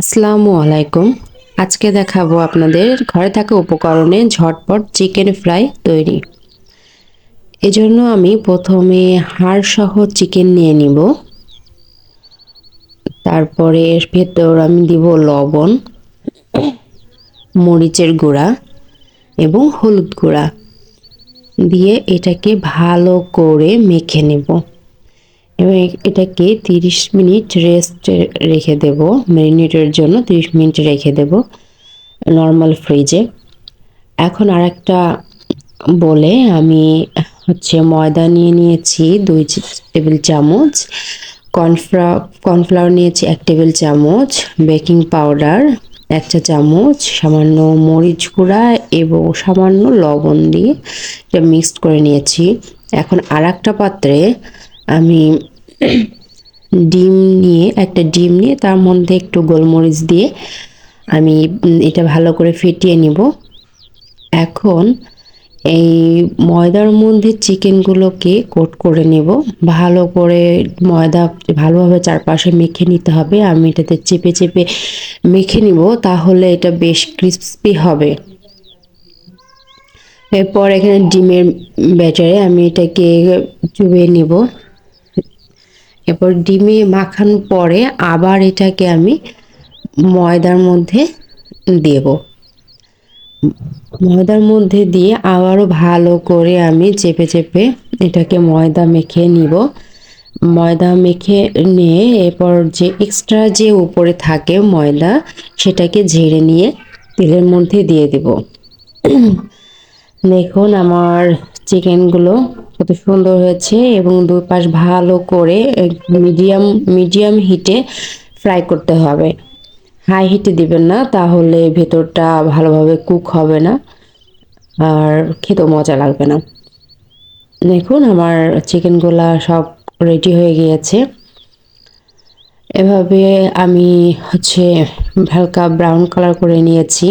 আসসালামু আলাইকুম। আজকে দেখাবো আপনাদের ঘরে থাকা উপকরণে ঝটপট চিকেন ফ্রাই তৈরি। এজন্য আমি প্রথমে হাড় সহ চিকেন নিয়ে নিব। তারপরে ভেতর আমি দিব লবণ, মরিচের গুঁড়া এবং হলুদ গুঁড়া। দিয়ে এটাকে ভালো করে মেখে নেব। এবং এটাকে তিরিশ মিনিট রেস্ট রেখে দেব। ম্যারিনেটের জন্য তিরিশ মিনিট রেখে দেব নর্মাল ফ্রিজে এখন আর একটা বলে আমি হচ্ছে ময়দা নিয়ে নিয়েছি দুই টেবিল চামচ কর্নফ্লা কর্নফ্লাওয়ার নিয়েছি এক টেবিল চামচ বেকিং পাউডার এক চা চামচ, সামান্য মরিচ গুঁড়া এবং সামান্য লবণ দিয়ে এটা মিক্সড করে নিয়েছি। এখন আর একটা পাত্রে আমি ডিম নিয়ে, একটা ডিম নিয়ে তার মধ্যে একটু গোলমরিচ দিয়ে আমি এটা ভালো করে ফেটিয়ে নিব। এখন এই ময়দার মধ্যে চিকেনগুলোকে কোট করে নেব। ভালো করে ময়দা ভালোভাবে চারপাশে মেখে নিতে হবে। আমি এটাতে চেপে চেপে মেখে নিব তাহলে এটা বেশ ক্রিসপি হবে। এরপর এখানে ডিমের ব্যাটারে আমি এটাকে চুবিয়ে নিব। এরপর ডিমে মাখানোর পরে আবার এটাকে আমি ময়দার মধ্যে দেব। ময়দার মধ্যে দিয়ে আবারও ভালো করে আমি চেপে চেপে এটাকে ময়দা মেখে নিব। ময়দা মেখে নিয়ে এরপর যে এক্সট্রা যে উপরে থাকে ময়দা সেটাকে ঝেড়ে নিয়ে তেলের মধ্যে দিয়ে দেব। দেখুন আমার চিকেনগুলো কত সুন্দর হয়েছে এবং দুই পাশ ভালো করে মিডিয়াম মিডিয়াম হিটে ফ্রাই করতে হবে। হাই হিটে দিবেন না, তাহলে ভেতরটা ভালোভাবে কুক হবে না আর খেতেও মজা লাগবে না। দেখুন আমার চিকেনগুলা সব রেডি হয়ে গিয়েছে। এভাবে আমি হচ্ছে হালকা ব্রাউন কালার করে নিয়েছি।